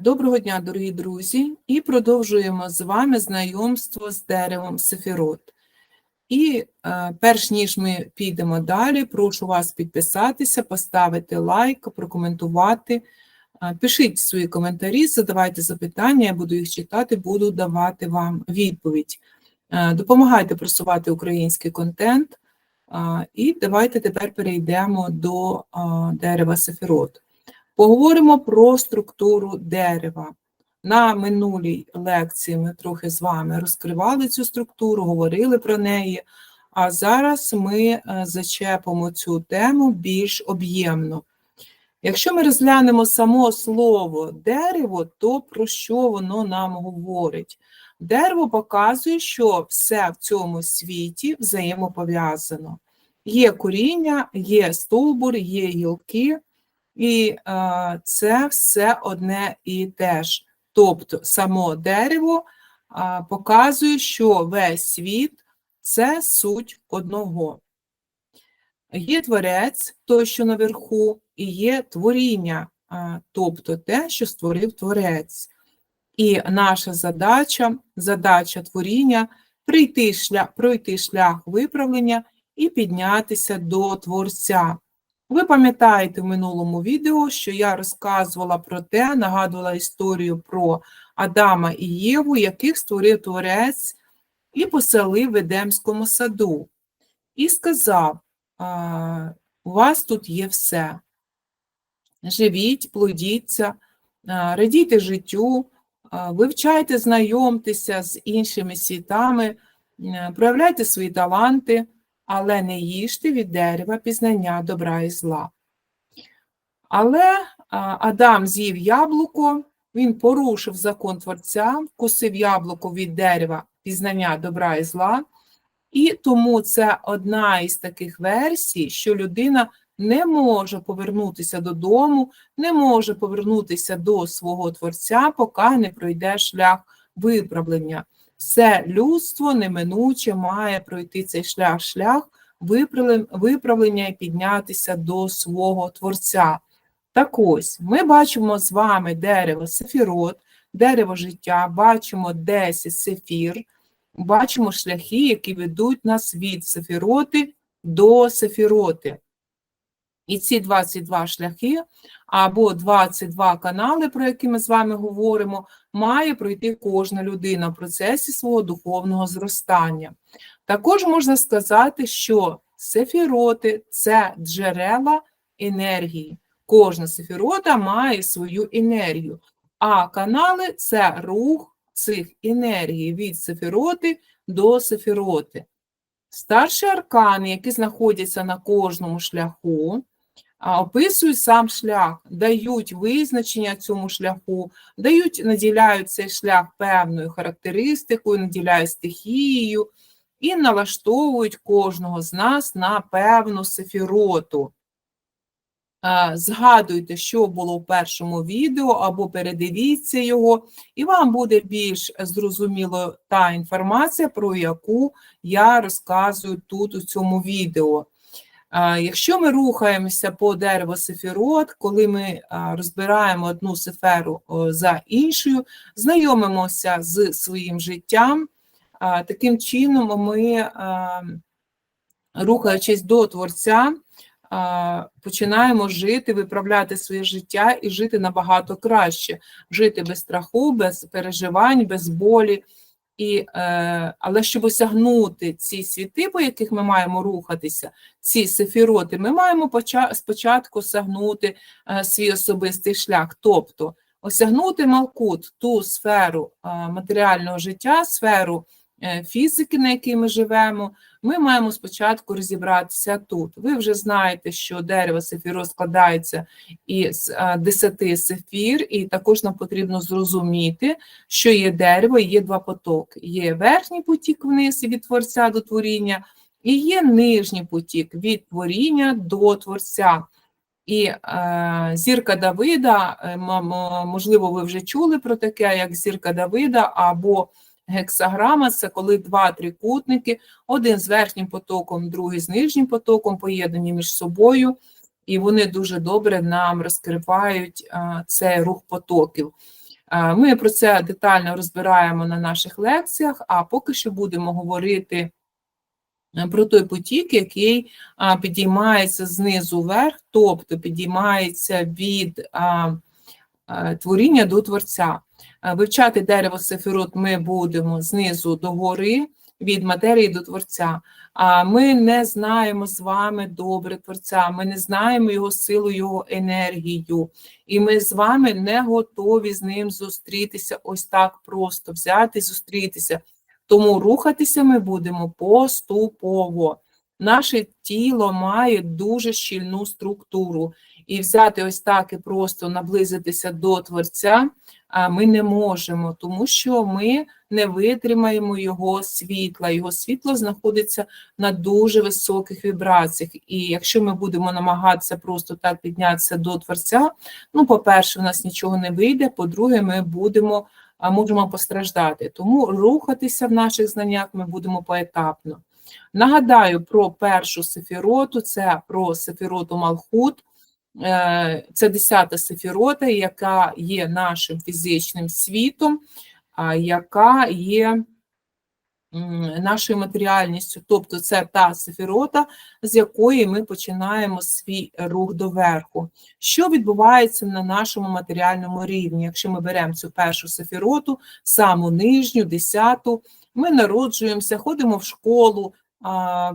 Доброго дня, дорогі друзі, і продовжуємо з вами знайомство з деревом Сефірот. І е, перш ніж ми підемо далі, прошу вас підписатися, поставити лайк, прокоментувати. Пишіть свої коментарі, задавайте запитання, я буду їх читати, буду давати вам відповідь. Е, Допомагайте просувати український контент. І давайте тепер перейдемо до дерева Сефірот. Поговоримо про структуру дерева. На минулій лекції ми трохи з вами розкривали цю структуру, говорили про неї, а зараз ми е, зачепимо цю тему більш об'ємно. Якщо ми розглянемо само слово дерево, то про що воно нам говорить? Дерево показує, що все в цьому світі взаємопов'язано. Є коріння, є стовбур, є гілки. І е, це все одне і те ж. Тобто само дерево е, показує, що весь світ це суть одного. Є творець, той, що наверху, і є творіння, е, тобто те, що створив творець. І наша задача, задача творіння пройти шлях, пройти шлях виправлення і піднятися до Творця. Ви пам'ятаєте в минулому відео, що я розказувала про те, нагадувала історію про Адама і Єву, яких створив Творець і поселив в Едемському саду. І сказав: у вас тут є все. Живіть, плодіться, радійте життю, вивчайте, знайомтеся з іншими світами, проявляйте свої таланти але не їжте від дерева пізнання добра і зла. Але Адам з'їв яблуко, він порушив закон Творця, вкусив яблуко від дерева пізнання добра і зла, і тому це одна із таких версій, що людина не може повернутися додому, не може повернутися до свого Творця, поки не пройде шлях виправлення все людство неминуче має пройти цей шлях, шлях виправлення і піднятися до свого Творця. Так ось, ми бачимо з вами дерево сефірот, дерево життя, бачимо 10 сефір, бачимо шляхи, які ведуть нас від сефіроти до сефіроти. І ці 22 шляхи або 22 канали, про які ми з вами говоримо, має пройти кожна людина в процесі свого духовного зростання. Також можна сказати, що сефіроти це джерела енергії. Кожна сефірота має свою енергію, а канали це рух цих енергій від сефіроти до сефіроти. Старші аркани, які знаходяться на кожному шляху, описують сам шлях, дають визначення цьому шляху, дають, наділяють цей шлях певною характеристикою, наділяють стихією і налаштовують кожного з нас на певну сефіроту. Згадуйте, що було в першому відео, або передивіться його, і вам буде більш зрозуміло та інформація, про яку я розказую тут у цьому відео. Якщо ми рухаємося по дереву сефірот, коли ми розбираємо одну сеферу за іншою, знайомимося з своїм життям, таким чином ми, рухаючись до Творця, починаємо жити, виправляти своє життя і жити набагато краще, жити без страху, без переживань, без болі. І, е, Але щоб осягнути ці світи, по яких ми маємо рухатися, ці сефіроти, ми маємо поча спочатку осягнути е, свій особистий шлях, тобто осягнути Малкут, ту сферу е, матеріального життя, сферу фізики, на якій ми живемо, ми маємо спочатку розібратися тут. Ви вже знаєте, що дерево сефіро складається із 10 сефір, і також нам потрібно зрозуміти, що є дерево і є два потоки. Є верхній потік вниз від творця до творіння, і є нижній потік від творіння до творця. І е, зірка Давида, е, можливо, ви вже чули про таке, як зірка Давида або Гексаграма це коли два трикутники, один з верхнім потоком, другий з нижнім потоком, поєднані між собою. і вони дуже добре нам розкривають цей рух потоків. Ми про це детально розбираємо на наших лекціях, а поки що будемо говорити е, про той потік, який підіймається знизу вверх, тобто підіймається від а, творіння до творця. А, Вивчати дерево сефірот ми будемо знизу до гори, від матерії до творця. А ми не знаємо з вами добре творця, ми не знаємо його силу, його енергію, і ми з вами не готові з ним зустрітися ось так просто взяти і зустрітися. Тому рухатися ми будемо поступово. Наше тіло має дуже щільну структуру, і взяти ось так і просто наблизитися до творця ми не можемо, тому що ми не витримаємо його світла. Його світло знаходиться на дуже високих вібраціях. І якщо ми будемо намагатися просто так піднятися до творця, ну, по-перше, у нас нічого не вийде, по-друге, ми будемо можемо постраждати. Тому рухатися в наших знаннях ми будемо поетапно. Нагадаю про першу сефіроту, це про сефіроту Малхут. Е, Це десята сефірота, яка є нашим фізичним світом, яка є нашою матеріальністю. Тобто це та сефірота, з якої ми починаємо свій рух доверху. Що відбувається на нашому матеріальному рівні? Якщо ми беремо цю першу сефіроту, саму нижню, десяту, ми народжуємося, ходимо в школу,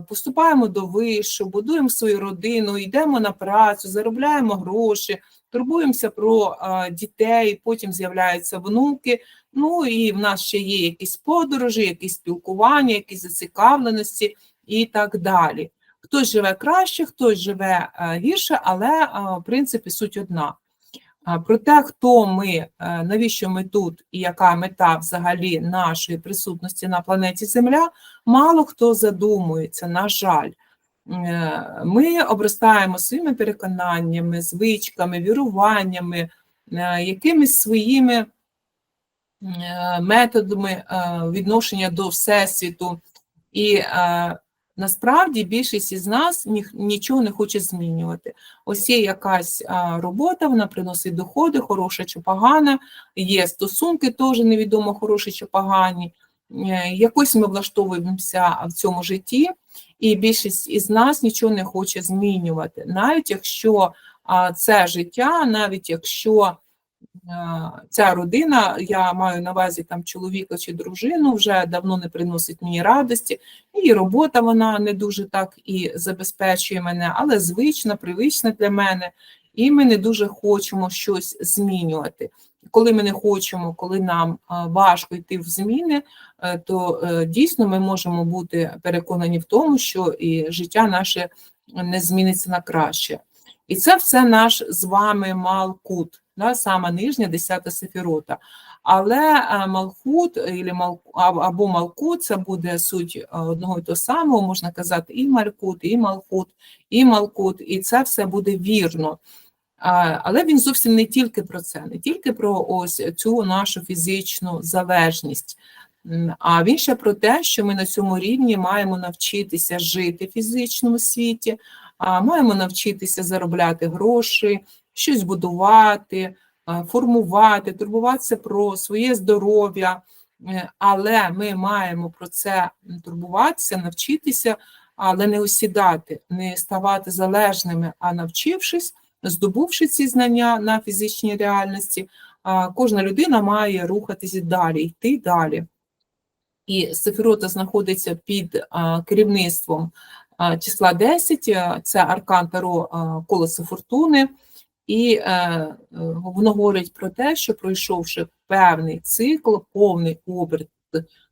поступаємо до вишу, будуємо свою родину, йдемо на працю, заробляємо гроші, турбуємося про дітей, потім з'являються внуки. Ну і в нас ще є якісь подорожі, якісь спілкування, якісь зацікавленості і так далі. Хтось живе краще, хтось живе гірше, але в принципі суть одна. Про те, хто ми, е, навіщо ми тут і яка мета взагалі нашої присутності на планеті Земля, мало хто задумується, на жаль. Е, Ми обростаємо своїми переконаннями, звичками, віруваннями, е, якимись своїми методами відношення до Всесвіту. І насправді більшість із нас ні- нічого не хоче змінювати. Ось є якась робота, вона приносить доходи, хороша чи погана, є стосунки теж невідомо хороші чи погані. Е, Якось ми влаштовуємося в цьому житті, і більшість із нас нічого не хоче змінювати. Навіть якщо це життя, навіть якщо ця родина, я маю на увазі там чоловіка чи дружину, вже давно не приносить мені радості, і робота вона не дуже так і забезпечує мене, але звична, привична для мене, і ми не дуже хочемо щось змінювати. Коли ми не хочемо, коли нам важко йти в зміни, е, то е, дійсно ми можемо бути переконані в тому, що і життя наше не зміниться на краще. І це все наш з вами Малкут, да, сама нижня десята сефірота. Але е, Малхут або Малкут це буде суть е, одного і того самого, можна казати і Малькут, і Малхут, і Малкут, і це все буде вірно. Але він зовсім не тільки про це, не тільки про ось цю нашу фізичну залежність, а він ще про те, що ми на цьому рівні маємо навчитися жити в фізичному світі, маємо навчитися заробляти гроші, щось будувати, формувати, турбуватися про своє здоров'я. Е, Але ми маємо про це турбуватися, навчитися, але не осідати, не ставати залежними, а навчившись, здобувши ці знання на фізичній реальності, кожна людина має рухатися далі, йти далі. І Сефірота знаходиться під керівництвом числа 10, це аркан Таро а, колесо фортуни, і е, е, воно говорить про те, що пройшовши певний цикл, повний оберт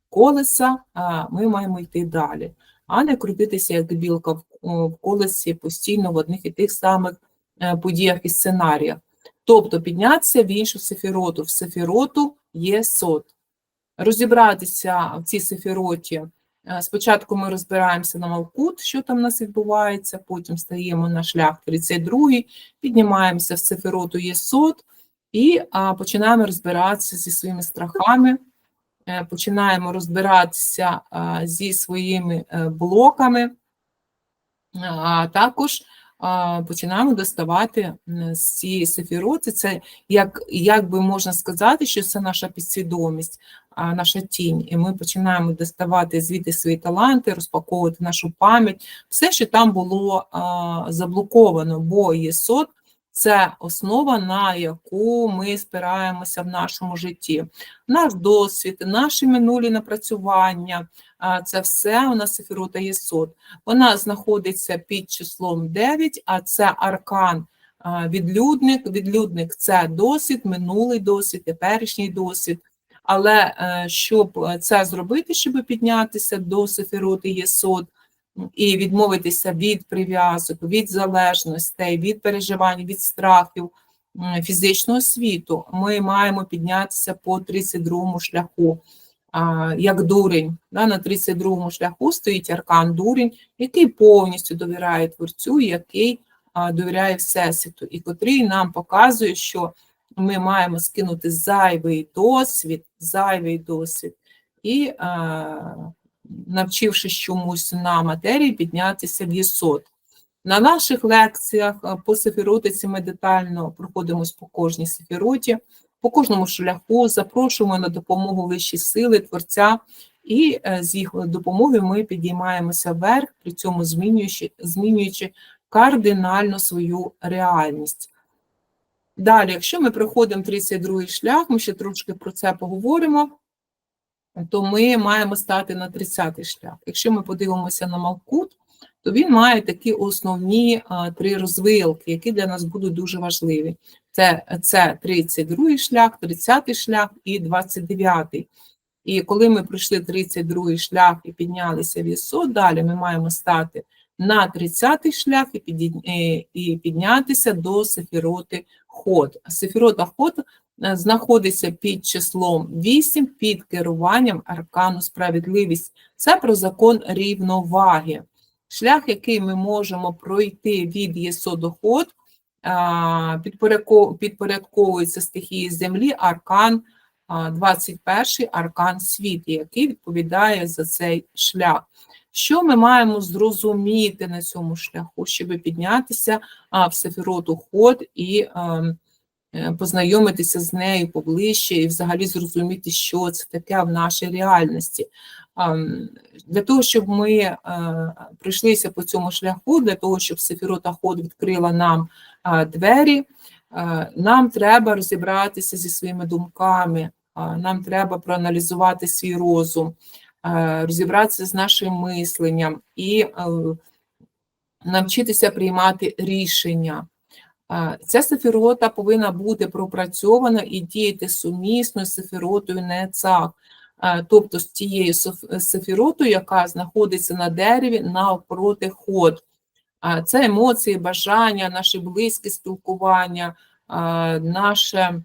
колеса, а, ми маємо йти далі, а не крутитися як білка в, в колесі постійно в одних і тих самих е, подіях і сценаріях. Тобто піднятися в іншу сефіроту. В сефіроту є сот. Розібратися в цій сефіроті. Е, Спочатку ми розбираємося на Малкут, що там у нас відбувається, потім стаємо на шлях 32, піднімаємося в сефіроту Єсот і починаємо розбиратися зі своїми страхами, е, починаємо розбиратися зі своїми е, блоками, а також починаємо доставати з цієї сефіроти. Це як, як би можна сказати, що це наша підсвідомість, наша тінь. І ми починаємо доставати звідти свої таланти, розпаковувати нашу пам'ять, все, що там було заблоковано, бо єсот це основа, на яку ми спираємося в нашому житті. Наш досвід, наші минулі напрацювання, це все у нас сефірота єсот. Вона знаходиться під числом 9, а це аркан відлюдник. Відлюдник це досвід, минулий досвід, теперішній досвід. Але е, щоб е, це зробити, щоб піднятися до сефіроти єсот і відмовитися від прив'язок, від залежностей, від переживань, від страхів фізичного світу, ми маємо піднятися по 32 шляху як дурень. На 32-му шляху стоїть аркан дурень, який повністю довіряє творцю, який довіряє Всесвіту, і котрий нам показує, що ми маємо скинути зайвий досвід, зайвий досвід, і, а, навчившись чомусь на матерії, піднятися в єсот. На наших лекціях по сефіротиці ми детально проходимось по кожній сефіроті по кожному шляху, запрошуємо на допомогу вищі сили Творця, і е, з їх допомогою ми підіймаємося вверх, при цьому змінюючи, змінюючи кардинально свою реальність. Далі, якщо ми проходимо 32 шлях, ми ще трошки про це поговоримо, то ми маємо стати на 30-й шлях. Якщо ми подивимося на Малкут, то він має такі основні а, три розвилки, які для нас будуть дуже важливі. Це, це 32 шлях, 30 шлях і 29. І коли ми пройшли 32 шлях і піднялися в ІСО, далі ми маємо стати на 30 шлях і, піді, е, і піднятися до Сефіроти Ход. Сефірота Ход е, знаходиться під числом 8 під керуванням аркану справедливість. Це про закон рівноваги. Шлях, який ми можемо пройти від ЄСО до Ход, підпорядковується стихії землі аркан 21 аркан світ, який відповідає за цей шлях. Що ми маємо зрозуміти на цьому шляху, щоб піднятися в Сефіроту ход і е, познайомитися з нею поближче і взагалі зрозуміти, що це таке в нашій реальності. Для того, щоб ми пройшлися по цьому шляху, для того, щоб Сефірота Ход відкрила нам двері, нам треба розібратися зі своїми думками, нам треба проаналізувати свій розум, розібратися з нашим мисленням і е, навчитися приймати рішення. Ця сефірота повинна бути пропрацьована і діяти сумісно з сефіротою Нецах, тобто з тією сефіротою, яка знаходиться на дереві навпроти ход. Це емоції, бажання, наші близькі спілкування, наше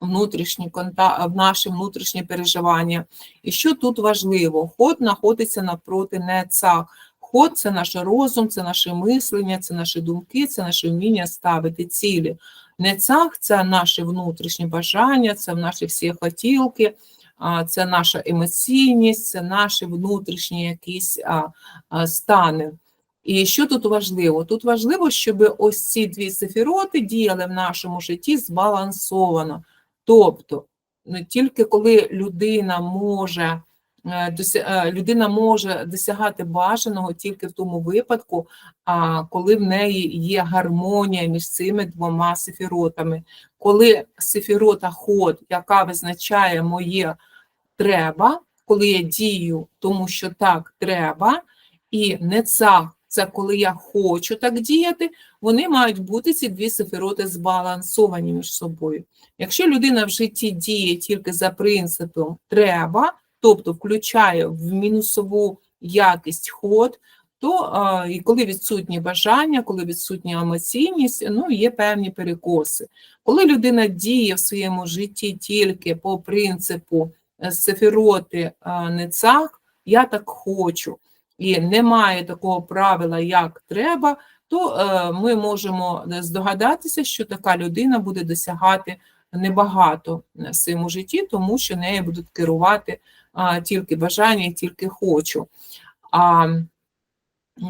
внутрішні конта... наші внутрішні переживання. І що тут важливо? Ход знаходиться навпроти неца. Ход це наш розум, це наше мислення, це наші думки, це наше вміння ставити цілі. Нецах це наші внутрішні бажання, це наші всі хотілки, це наша емоційність, це наші внутрішні якісь стани. І що тут важливо? Тут важливо, щоб ось ці дві сефіроти діяли в нашому житті збалансовано. Тобто, не тільки коли людина може е, е, людина може досягати бажаного тільки в тому випадку, коли в неї є гармонія між цими двома сефіротами. Коли сефірота ход, яка визначає моє треба, коли я дію, тому що так треба, і не цах це коли я хочу так діяти, вони мають бути ці дві сефіроти збалансовані між собою. Якщо людина в житті діє тільки за принципом треба, тобто включає в мінусову якість ход, то а, і коли відсутні бажання, коли відсутня емоційність, ну є певні перекоси. Коли людина діє в своєму житті тільки по принципу е, сефіроти нецах, я так хочу і немає такого правила, як треба, то е, ми можемо здогадатися, що така людина буде досягати небагато в своєму житті, тому що нею будуть керувати тільки бажання, тільки хочу. А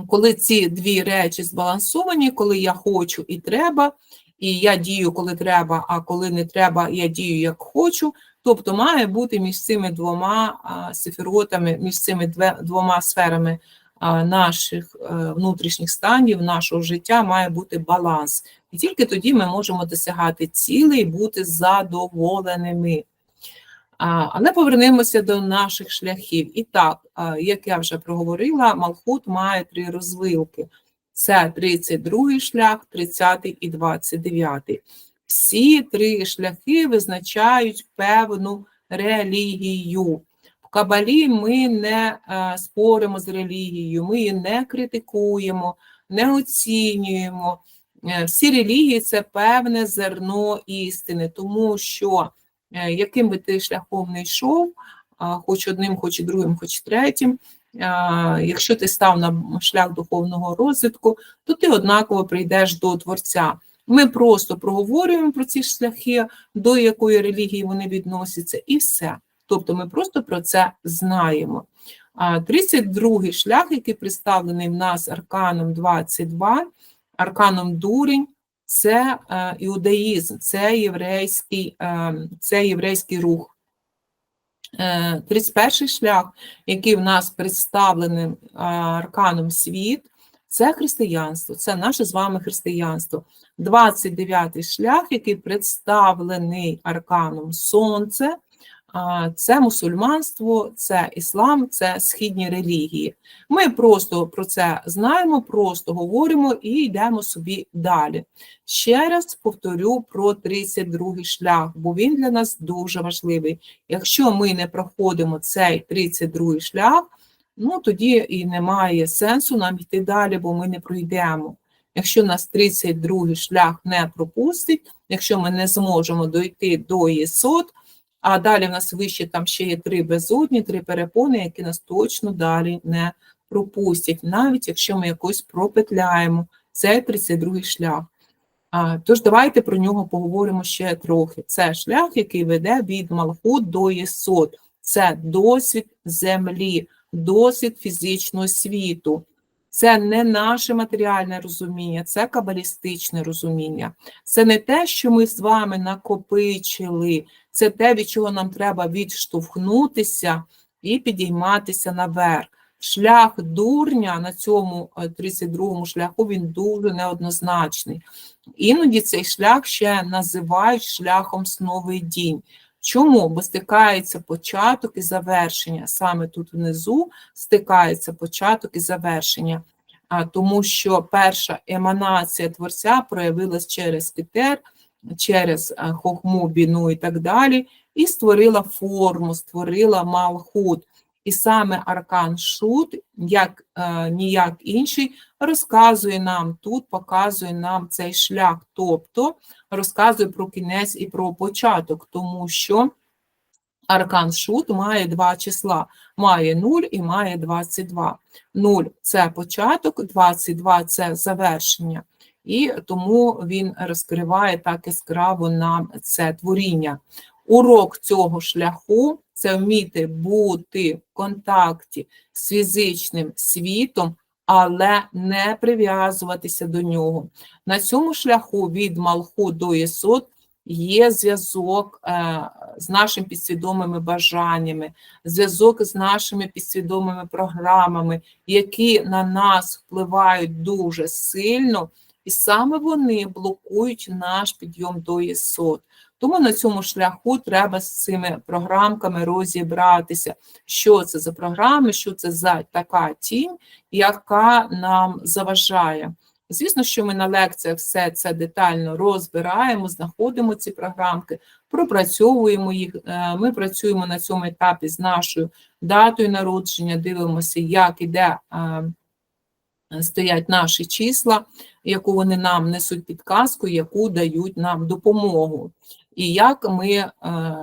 коли ці дві речі збалансовані, коли я хочу і треба, і я дію, коли треба, а коли не треба, я дію як хочу. Тобто має бути між цими двома сефіротами, між цими двома сферами наших е, внутрішніх станів, нашого життя має бути баланс. І тільки тоді ми можемо досягати цілей і бути задоволеними. Але повернемося до наших шляхів. І так, як я вже проговорила, Малхут має три розвилки. Це 32 шлях, 30 і 29. Всі три шляхи визначають певну релігію. В Кабалі ми не е, споримо з релігією, ми її не критикуємо, не оцінюємо. Е, Всі релігії це певне зерно істини, тому що е, яким би ти шляхом не йшов, хоч одним, хоч другим, хоч третім, якщо ти став на шлях духовного розвитку, то ти однаково прийдеш до Творця. Ми просто проговорюємо про ці шляхи, до якої релігії вони відносяться, і все. Тобто ми просто про це знаємо. А 32-й шлях, який представлений в нас арканом 22, арканом дурень, це е, іудаїзм, це єврейський, е, це єврейський рух. Е, 31-й шлях, який в нас представлений е, арканом світ, це християнство, це наше з вами християнство. 29-й шлях, який представлений арканом Сонце, це мусульманство, це іслам, це східні релігії. Ми просто про це знаємо, просто говоримо і йдемо собі далі. Ще раз повторю про 32-й шлях, бо він для нас дуже важливий. Якщо ми не проходимо цей 32-й шлях, ну тоді і немає сенсу нам йти далі, бо ми не пройдемо. Якщо нас 32-й шлях не пропустить, якщо ми не зможемо дойти до ЄСОД, а далі в нас вище там ще є три безодні, три перепони, які нас точно далі не пропустять, навіть якщо ми якось пропетляємо цей 32-й шлях. А, Тож давайте про нього поговоримо ще трохи. Це шлях, який веде від Малхут до Єсод. Це досвід землі, досвід фізичного світу. Це не наше матеріальне розуміння, це кабалістичне розуміння. Це не те, що ми з вами накопичили, це те, від чого нам треба відштовхнутися і підійматися наверх. Шлях дурня на цьому 32-му шляху він дуже неоднозначний. Іноді цей шлях ще називають шляхом сновидінь. Чому? Бо стикається початок і завершення. Саме тут внизу стикається початок і завершення, а, тому що перша еманація творця проявилась через Кетер, через Хохму, Біну і так далі, і створила форму, створила Малхут. І саме Аркан Шут, як е, ніяк інший, розказує нам тут, показує нам цей шлях, тобто розказує про кінець і про початок, тому що Аркан Шут має два числа, має 0 і має 22. 0 – це початок, 22 – це завершення. І тому він розкриває так яскраво нам це творіння. Урок цього шляху це вміти бути в контакті з фізичним світом, але не прив'язуватися до нього. На цьому шляху від Малху до Єсот є зв'язок е, з нашими підсвідомими бажаннями, зв'язок з нашими підсвідомими програмами, які на нас впливають дуже сильно, і саме вони блокують наш підйом до Єсот. Тому на цьому шляху треба з цими програмками розібратися, що це за програми, що це за така тінь, яка нам заважає. Звісно, що ми на лекціях все це детально розбираємо, знаходимо ці програмки, пропрацьовуємо їх. Е, Ми працюємо на цьому етапі з нашою датою народження, дивимося, як іде стоять наші числа, яку вони нам несуть підказку, яку дають нам допомогу. І як ми, е,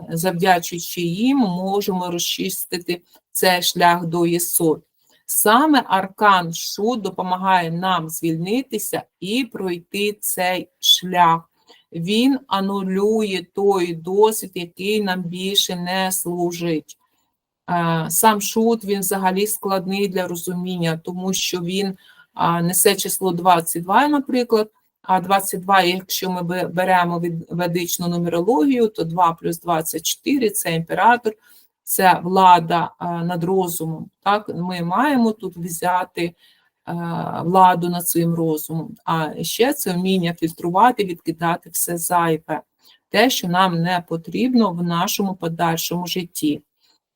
завдячуючи їм, можемо розчистити цей шлях до єсот. Саме аркан Шу допомагає нам звільнитися і пройти цей шлях. Він анулює той досвід, який нам більше не служить. Е, сам шут він взагалі складний для розуміння, тому що він несе число 22, наприклад, а 22, якщо ми беремо від ведичну нумерологію, то 2 плюс 24 – це імператор, це влада над розумом. Так? Ми маємо тут взяти е, владу над своїм розумом. А ще це вміння фільтрувати, відкидати все зайве, те, що нам не потрібно в нашому подальшому житті.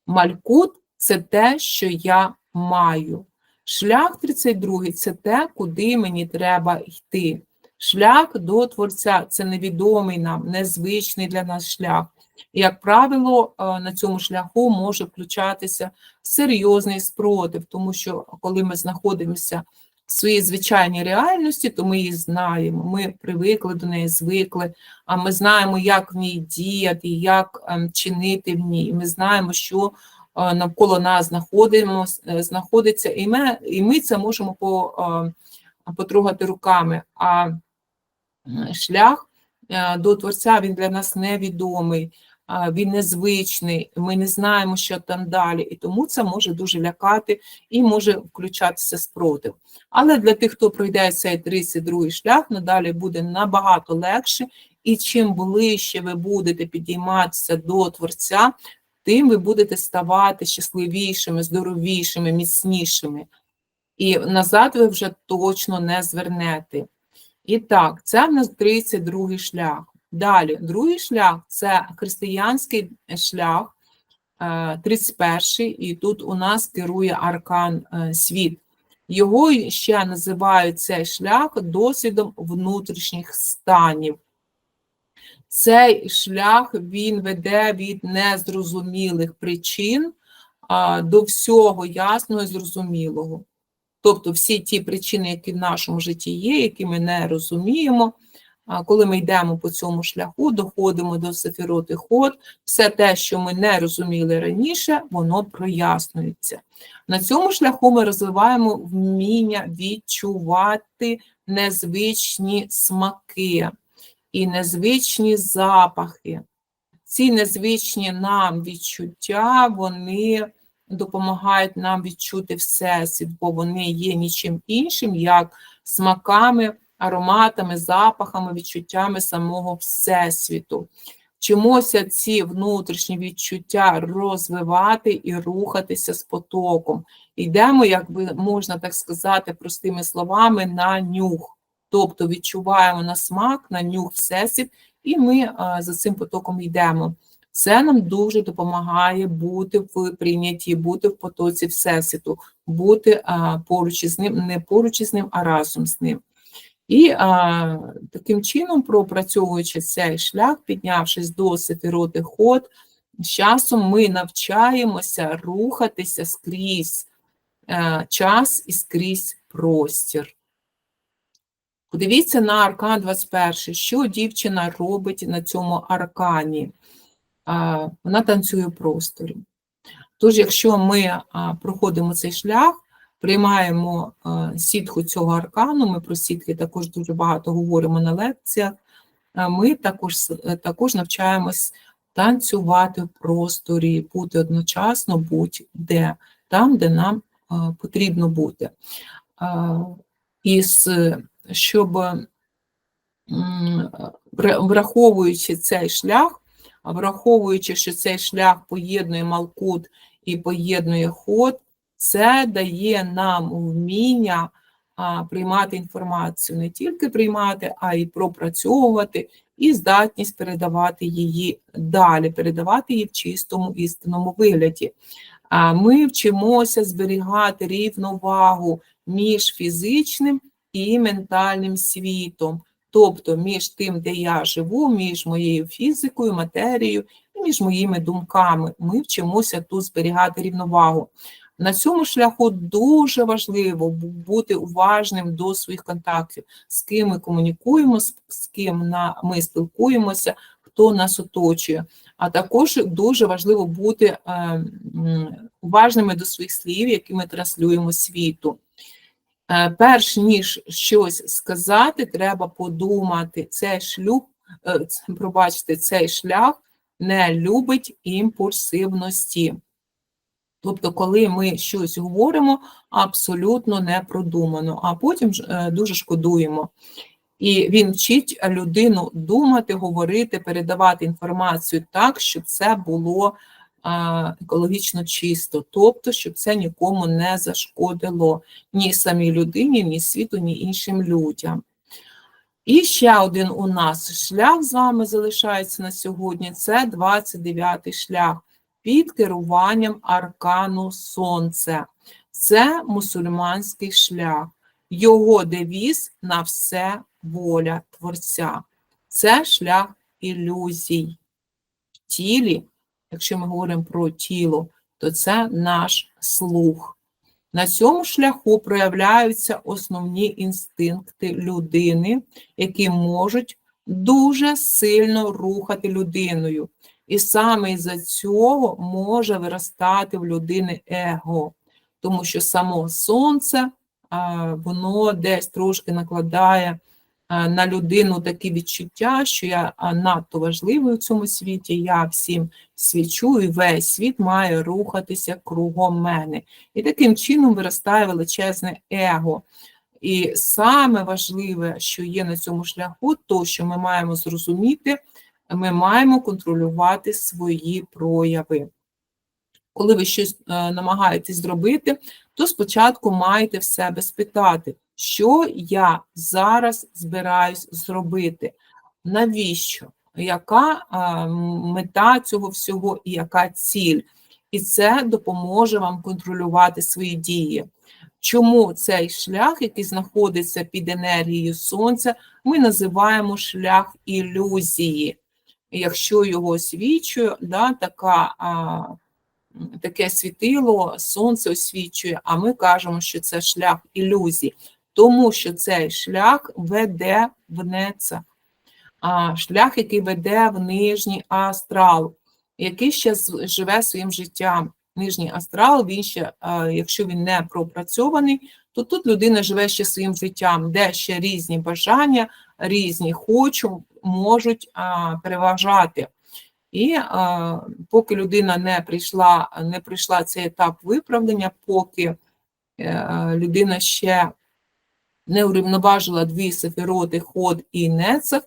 Малькут це те, що я маю. Шлях 32 це те, куди мені треба йти. Шлях до Творця це невідомий нам, незвичний для нас шлях. І, як правило, е, на цьому шляху може включатися серйозний спротив, тому що коли ми знаходимося в своїй звичайній реальності, то ми її знаємо, ми привикли до неї, звикли, а ми знаємо, як в ній діяти, як ем, чинити в ній. Ми знаємо, що е, навколо нас е, знаходиться, і ми, і ми це можемо по, потрогати руками. А шлях е, до Творця він для нас невідомий, він незвичний, ми не знаємо, що там далі, і тому це може дуже лякати і може включатися спротив. Але для тих, хто пройде цей 32 шлях, надалі буде набагато легше, і чим ближче ви будете підійматися до Творця, тим ви будете ставати щасливішими, здоровішими, міцнішими. І назад ви вже точно не звернете. І так, це в нас 32 шлях. Далі, другий шлях це християнський шлях, е, 31-й, і тут у нас керує аркан е, світ. Його ще називають цей шлях досвідом внутрішніх станів. Цей шлях він веде від незрозумілих причин до всього ясного і зрозумілого. Тобто всі ті причини, які в нашому житті є, які ми не розуміємо, коли ми йдемо по цьому шляху, доходимо до сефіроти ход, все те, що ми не розуміли раніше, воно прояснюється. На цьому шляху ми розвиваємо вміння відчувати незвичні смаки і незвичні запахи. Ці незвичні нам відчуття, вони допомагають нам відчути всесвіт, бо вони є нічим іншим, як смаками, ароматами, запахами, відчуттями самого всесвіту. Вчимося ці внутрішні відчуття розвивати і рухатися з потоком. Йдемо, як би можна так сказати, простими словами, на нюх. Тобто відчуваємо на смак, на нюх всесвіт, і ми за цим потоком йдемо. Це нам дуже допомагає бути в прийнятті, бути в потоці Всесвіту, бути а, поруч із ним, не поруч із ним, а разом з ним. І а, таким чином, пропрацьовуючи цей шлях, піднявшись до сефіроти ход, з часом ми навчаємося рухатися скрізь е, час і скрізь простір. Подивіться на аркан 21, що дівчина робить на цьому аркані. Вона танцює в просторі. Тож, якщо ми проходимо цей шлях, приймаємо а, сітху цього аркану, ми про сітки також дуже багато говоримо на лекціях, ми також, також навчаємось танцювати в просторі, бути одночасно будь-де, там, де нам потрібно бути. І щоб враховуючи цей шлях, враховуючи, що цей шлях поєднує Малкут і поєднує ход, це дає нам вміння приймати інформацію, не тільки приймати, а й пропрацьовувати, і здатність передавати її далі, передавати її в чистому істинному вигляді. Ми вчимося зберігати рівновагу між фізичним і ментальним світом, тобто між тим, де я живу, між моєю фізикою, матерією і між моїми думками. Ми вчимося тут зберігати рівновагу. На цьому шляху дуже важливо бути уважним до своїх контактів, з ким ми комунікуємо, з ким ми спілкуємося, хто нас оточує. А також дуже важливо бути е, уважними до своїх слів, які ми транслюємо світу. Е, Перш ніж щось сказати, треба подумати. Цей шлюб, е, пробачте, цей шлях не любить імпульсивності. Тобто, коли ми щось говоримо, абсолютно не продумано, а потім е, дуже шкодуємо. І він вчить людину думати, говорити, передавати інформацію так, щоб це було екологічно чисто, тобто, щоб це нікому не зашкодило ні самій людині, ні світу, ні іншим людям. І ще один у нас шлях з вами залишається на сьогодні. Це 29-й шлях під керуванням аркану Сонце. Це мусульманський шлях. Його девіз на все воля Творця. Це шлях ілюзій. В тілі, якщо ми говоримо про тіло, то це наш слух. На цьому шляху проявляються основні інстинкти людини, які можуть дуже сильно рухати людиною. І саме із-за цього може виростати в людини его, тому що само сонце воно десь трошки накладає на людину такі відчуття, що я надто важливий у цьому світі, я всім свічу, і весь світ має рухатися кругом мене. І таким чином виростає величезне его. І саме важливе, що є на цьому шляху, то що ми маємо зрозуміти, ми маємо контролювати свої прояви. Коли ви щось е, намагаєтесь зробити, то спочатку маєте в себе спитати, що я зараз збираюсь зробити, навіщо, яка мета цього всього і яка ціль. І це допоможе вам контролювати свої дії. Чому цей шлях, який знаходиться під енергією сонця, ми називаємо шлях ілюзії. Якщо його освічує, да, така а, таке світило, сонце освічує, а ми кажемо, що це шлях ілюзій, тому що цей шлях веде в нецах, а шлях, який веде в нижній астрал, який ще живе своїм життям. Нижній астрал, він ще, якщо він не пропрацьований, то тут людина живе ще своїм життям, де ще різні бажання, різні хочу, можуть переважати. І а, поки людина не прийшла, не прийшла цей етап виправлення, поки е, людина ще не урівноважила дві сефіроти, ход і нецех,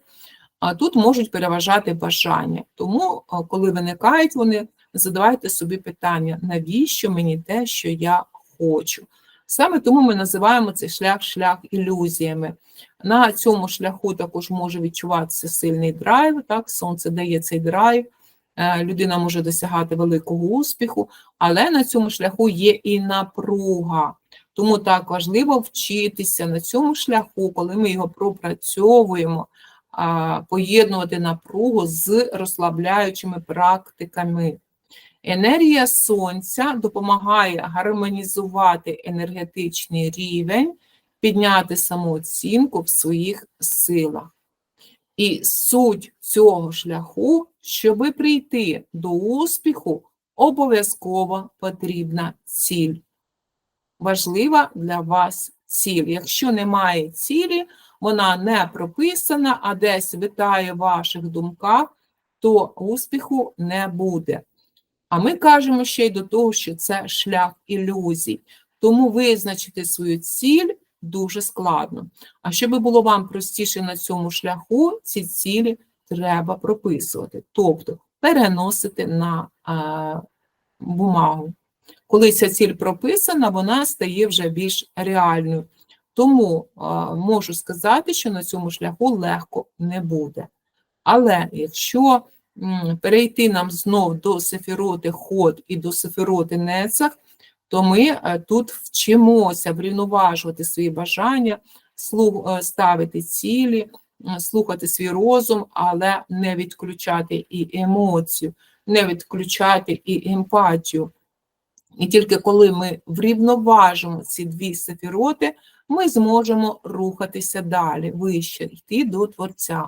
а тут можуть переважати бажання. Тому, коли виникають вони, задавайте собі питання, навіщо мені те, що я хочу. Саме тому ми називаємо цей шлях шлях ілюзіями. На цьому шляху також може відчуватися сильний драйв, так, сонце дає цей драйв, е, людина може досягати великого успіху, але на цьому шляху є і напруга. Тому так важливо вчитися на цьому шляху, коли ми його пропрацьовуємо, поєднувати напругу з розслабляючими практиками. Енергія сонця допомагає гармонізувати енергетичний рівень, підняти самооцінку в своїх силах. І суть цього шляху, щоб прийти до успіху, обов'язково потрібна ціль. Важлива для вас ціль. Якщо немає цілі, вона не прописана, а десь витає в ваших думках, то успіху не буде. А ми кажемо ще й до того, що це шлях ілюзій. Тому визначити свою ціль дуже складно. А щоб було вам простіше на цьому шляху, ці цілі треба прописувати, тобто переносити на а, бумагу. Коли ця ціль прописана, вона стає вже більш реальною. Тому можу сказати, що на цьому шляху легко не буде. Але якщо перейти нам знов до сефіроти ход і до сефіроти нецах, то ми е, тут вчимося врівноважувати свої бажання, е, ставити цілі, слухати свій розум, але не відключати і емоцію, не відключати і емпатію. І тільки коли ми врівноважимо ці дві сефіроти, ми зможемо рухатися далі, вище, йти до Творця.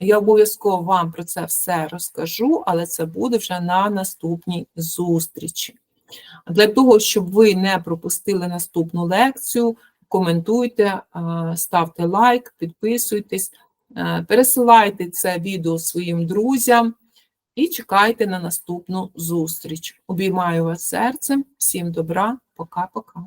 Я обов'язково вам про це все розкажу, але це буде вже на наступній зустрічі. Для того, щоб ви не пропустили наступну лекцію, коментуйте, ставте лайк, підписуйтесь, пересилайте це відео своїм друзям і чекайте на наступну зустріч. Обіймаю вас серцем. Всім добра, пока-пока.